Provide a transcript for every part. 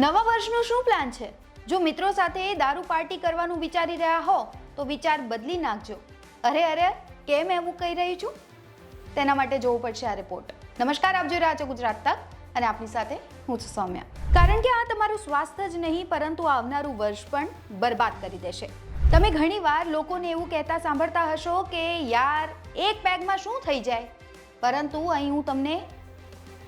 નવા વર્ષનો શું પ્લાન છે? જો મિત્રો સાથે દારૂ પાર્ટી કરવાનું વિચારી રહ્યા હો, તો વિચાર બદલી નાખજો. અરે અરે, કેમ એવું કહી રહી છું? તેના માટે જોવું પડશે આ રિપોર્ટ નમસ્કાર, આપ જોઈ રહ્યા છો ગુજરાત તક અને આપની સાથે હું છું સૌમ્યા. કારણ કે આ તમારું સ્વાસ્થ્ય જ નહીં, પરંતુ આવનારું વર્ષ પણ બરબાદ કરી દેશે. તમે ઘણીવાર લોકોને એવું કહેતા સાંભળતા હશો કે, યાર, એક પેગમાં શું થઈ જાય? પરંતુ અહીં હું તમને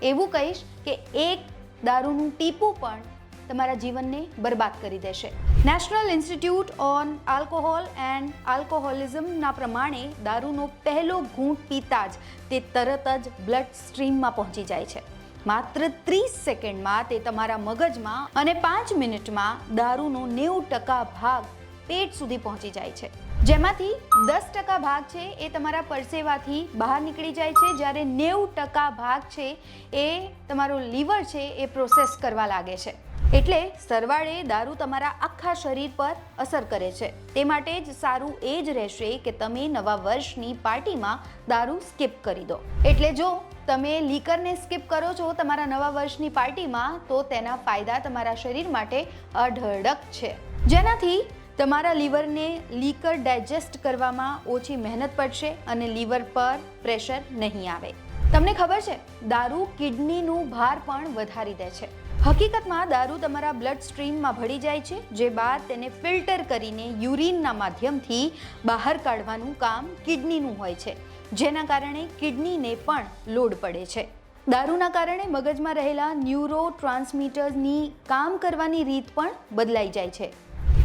એવું કહીશ કે એક દારૂનું ટીપું પણ તમારા જીવનને બરબાદ કરી દેશે. National institute on alcohol and આલ્કોહોલિઝમના પ્રમાણે દારૂનો પહેલો ઘૂંટ પીતા જ તે તરત જ બ્લડ સ્ટ્રીમમાં પહોંચી જાય છે. માત્ર ત્રીસ સેકન્ડમાં તે તમારા મગજમાં અને પાંચ મિનિટમાં દારૂનો નેવું ટકા ભાગ પેટ સુધી પહોંચી જાય છે. જેમાંથી દસ ટકા ભાગ છે એ તમારા પરસેવાથી બહાર નીકળી જાય છે. જ્યારે નેવું ટકા ભાગ છે એ તમારું લીવર છે એ પ્રોસેસ કરવા લાગે છે. એટલે સરવાળે દારૂ તમારા આખા શરીર પર અસર કરે છે. તે માટે જ સારું એ જ રહેશે કે તમે નવા વર્ષની પાર્ટીમાં દારૂ સ્કીપ કરી દો. એટલે જો તમે લીકરને સ્કીપ કરો છો તમારા નવા વર્ષની પાર્ટીમાં, તો તેના ફાયદા તમારા શરીર માટે અઢળક છે. જેનાથી તમારા લીવરને લીકર ડાયજેસ્ટ કરવામાં ઓછી મહેનત પડશે અને લીવર પર પ્રેશર નહીં આવે. તમને ખબર છે, દારૂ કિડનીનું ભાર પણ વધારી દે છે. હકીકતમાં દારૂ તમારા બ્લડ સ્ટ્રીમમાં ભળી જાય છે, જે બાદ તેને ફિલ્ટર કરીને યુરિનના માધ્યમથી બહાર કાઢવાનું કામ કિડનીનું હોય છે, જેના કારણે કિડનીને પણ લોડ પડે છે. દારૂના કારણે મગજમાં રહેલા ન્યુરો ટ્રાન્સમીટર્સની કામ કરવાની રીત પણ બદલાઈ જાય છે.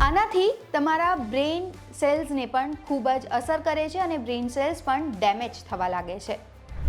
આનાથી તમારા બ્રેન સેલ્સને પણ ખૂબ જ અસર કરે છે અને બ્રેન સેલ્સ પણ ડેમેજ થવા લાગે છે.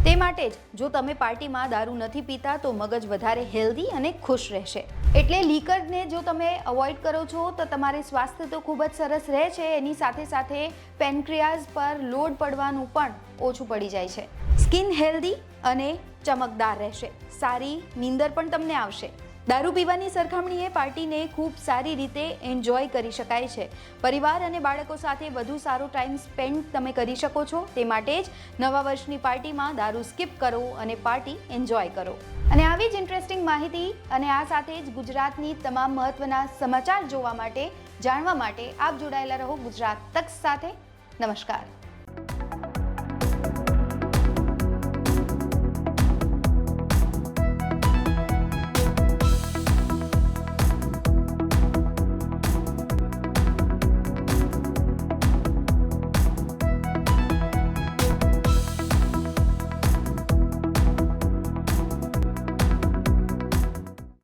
તે માટે જ જો તમે પાર્ટીમાં દારૂ નથી પીતા, તો મગજ વધારે હેલ્ધી અને ખુશ રહેશે. એટલે લીકરને જો તમે અવોઇડ કરો છો, તો તમારે સ્વાસ્થ્ય તો ખૂબ જ સરસ રહે છે. એની સાથે સાથે પેનક્રિયાઝ પર લોડ પડવાનું પણ ઓછું પડી જાય છે. સ્કિન હેલ્ધી અને ચમકદાર રહેશે. સારી નીંદર પણ તમને આવશે. દારૂ પીવાની સરખામણીએ પાર્ટીને ખૂબ સારી રીતે એન્જોય કરી શકાય છે. પરિવાર અને બાળકો સાથે વધુ સારો ટાઈમ સ્પેન્ડ તમે કરી શકો છો. તે માટે જ નવા વર્ષની પાર્ટીમાં દારૂ સ્કીપ કરો અને પાર્ટી એન્જોય કરો. અને આવી જ ઇન્ટરેસ્ટિંગ માહિતી અને આ સાથે જ ગુજરાતની તમામ મહત્વના સમાચાર જોવા માટે, જાણવા માટે આપ જોડાયેલા રહો ગુજરાત તક સાથે. નમસ્કાર.